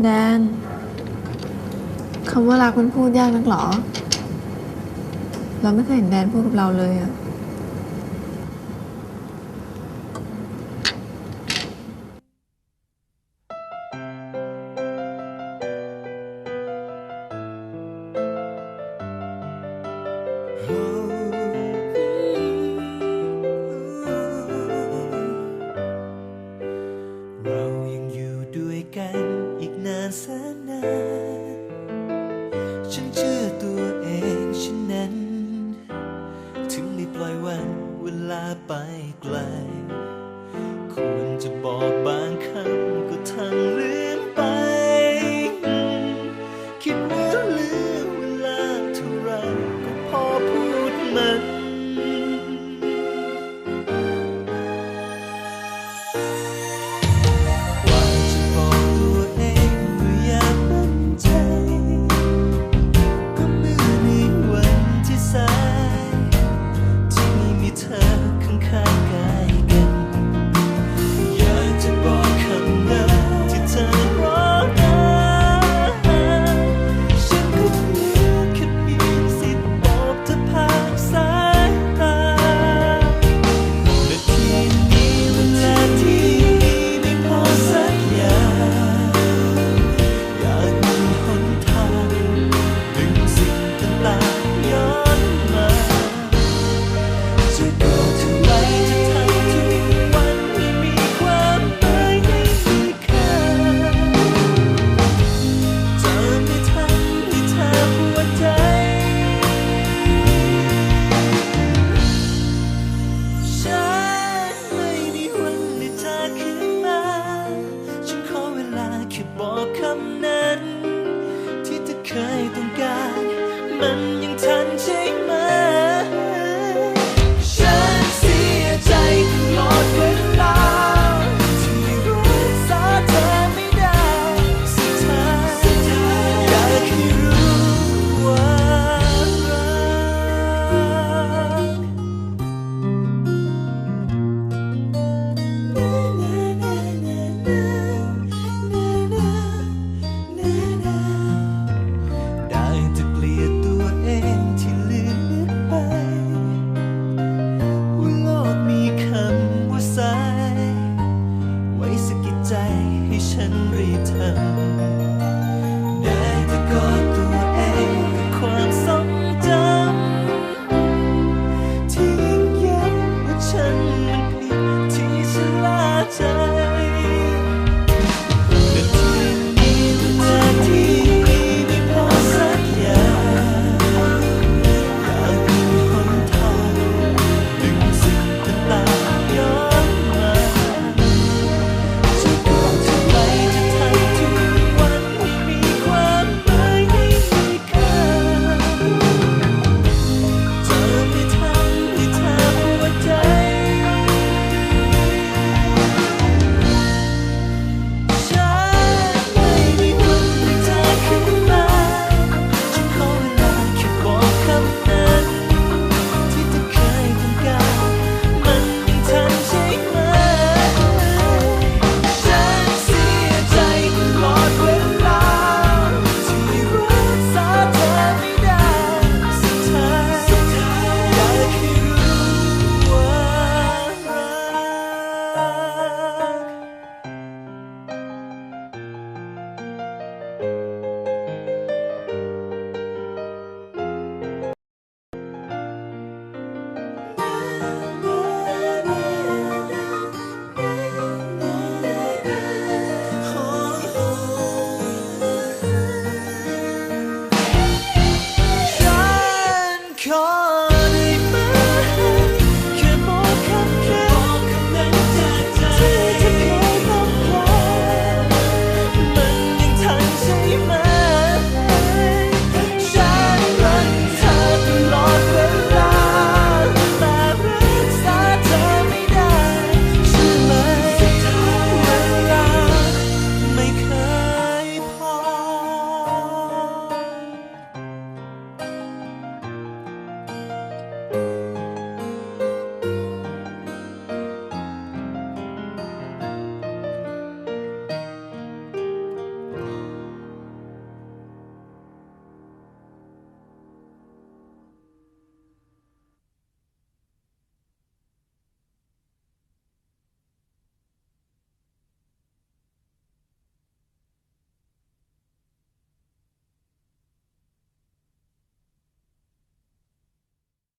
แดนคำว่ารักมันพูดยากนักหรอ เราไม่เคยเห็นแดนพูดกับเราเลยอะ Oh นนฉันเชื่อตัวเองฉันนั้น ถึงได้ปล่อยวันเวลาไปไกล ควรจะบอกบางคำก็ทำลืมไป คิดว่าลืมเวลาเท่าไรก็พอพูดมัน water. 켜.